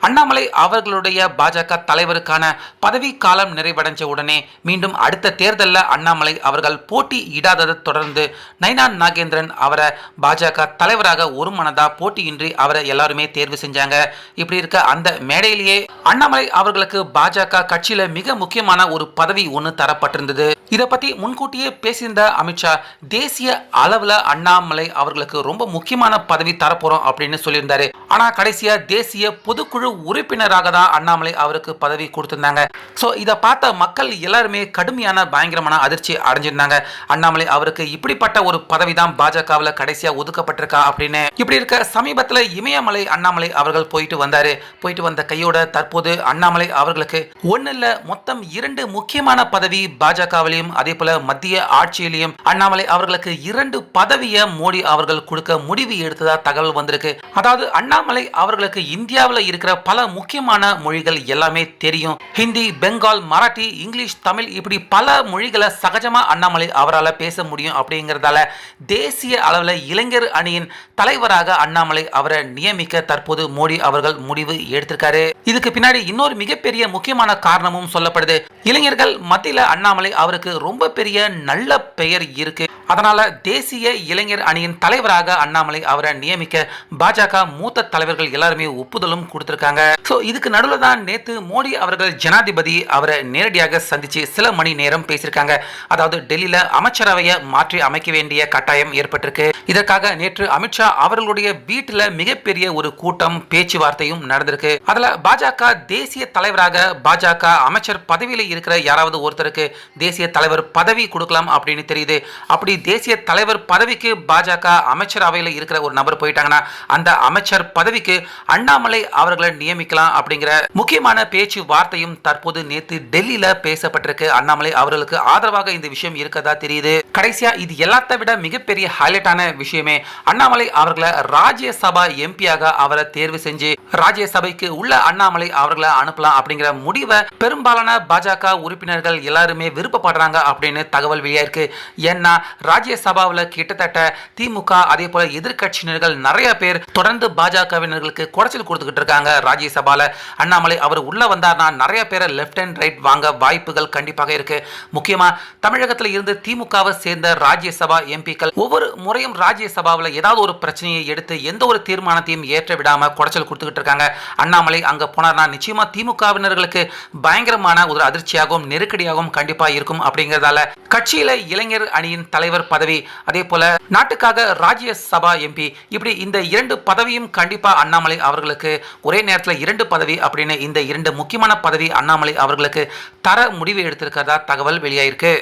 அண்ணாமலை அவர்களுடைய பாஜக தலைவருக்கான பதவி காலம் நிறைவடைஞ்ச உடனே மீண்டும் அடுத்த தேர்தலில் அண்ணாமலை அவர்கள் போட்டி இடாததை தொடர்ந்து நைனா நாகேந்திரன் அவரை பாஜக தலைவராக ஒரு மனதா போட்டியின்றி அவரை எல்லாருமே தேர்வு செஞ்சாங்க. இப்படி இருக்க அந்த மேடையிலேயே அண்ணாமலை அவர்களுக்கு பாஜக கட்சியில மிக முக்கியமான ஒரு பதவி ஒன்று தரப்பட்டிருந்தது. இதை பத்தி முன்கூட்டியே பேசியிருந்த அமித்ஷா தேசிய அளவுல அண்ணாமலை அவர்களுக்கு ரொம்ப முக்கியமான பதவி தரப்போறோம் அப்படின்னு சொல்லியிருந்தாரு. ஆனா கடைசியா தேசிய பொதுக்குழு உறுப்பினராக தான் அண்ணாமலை அவருக்கு பதவி கொடுத்திருந்தாங்க. ஸோ இதை பார்த்த மக்கள் எல்லாருமே கடுமையான பயங்கரமான அதிர்ச்சி அடைஞ்சிருந்தாங்க. அண்ணாமலை அவருக்கு இப்படிப்பட்ட ஒரு பதவி தான் பாஜகவில் கடைசியாக ஒதுக்கப்பட்டிருக்கா அப்படின்னு. இப்படி இருக்க சமீபத்தில் இமயமலை அண்ணாமலை அவர்கள் போயிட்டு வந்தாரு. போயிட்டு வந்த கையோட தற்போது அண்ணாமலை அவர்களுக்கு ஒன்னு இல்ல மொத்தம் இரண்டு முக்கியமான பதவி பாஜகவிலையும் அதே போல மத்திய ஆட்சியிலையும் அண்ணாமலை அவர்களுக்கு இரண்டு பதவியை மோடி அவர்கள் கொடுக்க முடிவு எடுத்ததா தகவல் வந்திருக்கு. அதாவது அண்ணாமலை அவர்களுக்கு இந்தியாவில் இருக்கிற பல முக்கியமான மொழிகள் எல்லாமே தெரியும். ஹிந்தி பெங்கால் மராட்டி இங்கிலீஷ் தமிழ் இப்படி பல மொழிகளை சகஜமா அண்ணாமலை அவரால் பேச முடியும் அப்படிங்கிறதால தேசிய அளவில் இளைஞர் அணியின் தலைவராக அண்ணாமலை அவரை நியமிக்க தற்போது மோடி அவர்கள் முடிவு எடுத்திருக்காரு. இதுக்கு பின்னாடி இன்னொரு மிகப்பெரிய முக்கியமான காரணமும் சொல்லப்படுது. இளைஞர்கள் மத்தியில அண்ணாமலை அவருக்கு ரொம்ப பெரிய நல்ல பெயர் இருக்கு. அதனால தேசிய இளைஞர் அணியின் தலைவராக அண்ணாமலை அவரை நியமிக்க பாஜக மூத்த தலைவர்கள் எல்லாருமே ஒப்புதலும் கொடுத்திருக்காங்க. ஸோ இதுக்கு நடுவில் தான் நேத்து மோடி அவர்கள் ஜனாதிபதி அவரை நேரடியாக சந்திச்சு சில மணி நேரம் பேசியிருக்காங்க. அதாவது டெல்லியில அமைச்சரவையை மாற்றி அமைக்க வேண்டிய கட்டாயம் ஏற்பட்டிருக்கு. இதற்காக நேற்று அமித்ஷா அவர்களுடைய வீட்டில் மிகப்பெரிய ஒரு கூட்டம் பேச்சுவார்த்தையும் நடந்திருக்கு. அதுல பாஜக தேசிய தலைவராக பாஜக அமைச்சர் பதவியில் இருக்கிற யாராவது ஒருத்தருக்கு தேசிய தலைவர் பதவி கொடுக்கலாம் அப்படின்னு தெரியுது. அப்படி தேசிய தலைவர் பதவிக்கு பாஜக அமைச்சரவையில் இருக்கிற ஒரு நபர் போயிட்டாங்கன்னா அந்த அமைச்சர் பதவிக்கு அண்ணாமலை அவர்களை நியமிக்கலாம் அப்படிங்கிற முக்கியமான பேச்சு வார்த்தையும் தற்போது நேற்று டெல்லியில பேசப்பட்டிருக்கு. அண்ணாமலை அவர்களுக்கு ஆதரவாக இந்த விஷயம் இருக்கதா தெரியுது. கடைசியா இது எல்லாத்த விட மிகப்பெரிய ஹைலைட்டான விஷயமே அண்ணாமலை அவர்களை ராஜ்யசபா எம்பியாக அவரை தேர்வு செஞ்சு ராஜ்யசபைக்கு உள்ள அண்ணாமலை அவர்களை அனுப்பலாம் அப்படிங்கிற முடிவை பெரும்பாலான பாஜக உறுப்பினர்கள் எல்லாருமே விருப்பப்படுறாங்க அப்படின்னு தகவல் வெளியாயிருக்கு. ஏன்னா ராஜ்யசபாவில் கிட்டத்தட்ட திமுக அதே போல எதிர்க்கட்சியினர்கள் நிறைய பேர் தொடர்ந்து பாஜகவினர்களுக்கு குடைச்சல் கொடுத்துக்கிட்டு இருக்காங்க ராஜ்யசபாவில் அண்ணாமலை அவர் உள்ள வந்தார்னா நிறைய பேரை லெஃப்ட் அண்ட் ரைட் வாங்க வாய்ப்புகள் கண்டிப்பாக இருக்கு. முக்கியமா தமிழகத்தில் இருந்து திமுகவை சேர்ந்த ராஜ்யசபா எம்பிக்கள் ஒவ்வொரு முறையும் ராஜ்யசபாவில் ஏதாவது ஒரு பிரச்சனையை எடுத்து எந்த ஒரு தீர்மானத்தையும் ஏற்ற விடாம குடைச்சல் கொடுத்துக்கிட்டு இருக்காங்க. அண்ணாமலை அங்க போனார்னா நிச்சயமா திமுகவினர்களுக்கு பயங்கரமான ஒரு அதிர்ச்சியாகவும் நெருக்கடியாகவும் கண்டிப்பா இருக்கும் அப்படிங்கிறதால கட்சியில இளைஞர் அணியின் தலைவர் பதவி அதே போல நாட்டுக்காக ராஜ்யசபா எம்பி இப்படி இந்த இரண்டு பதவியும் கண்டிப்பா அண்ணாமலை அவர்களுக்கு ஒரே நேரத்தில் இரண்டு பதவி அப்படின்னு இந்த இரண்டு முக்கியமான பதவி அண்ணாமலை அவர்களுக்கு தர முடிவு எடுத்திருக்கிறதா தகவல் வெளியாயிருக்கு.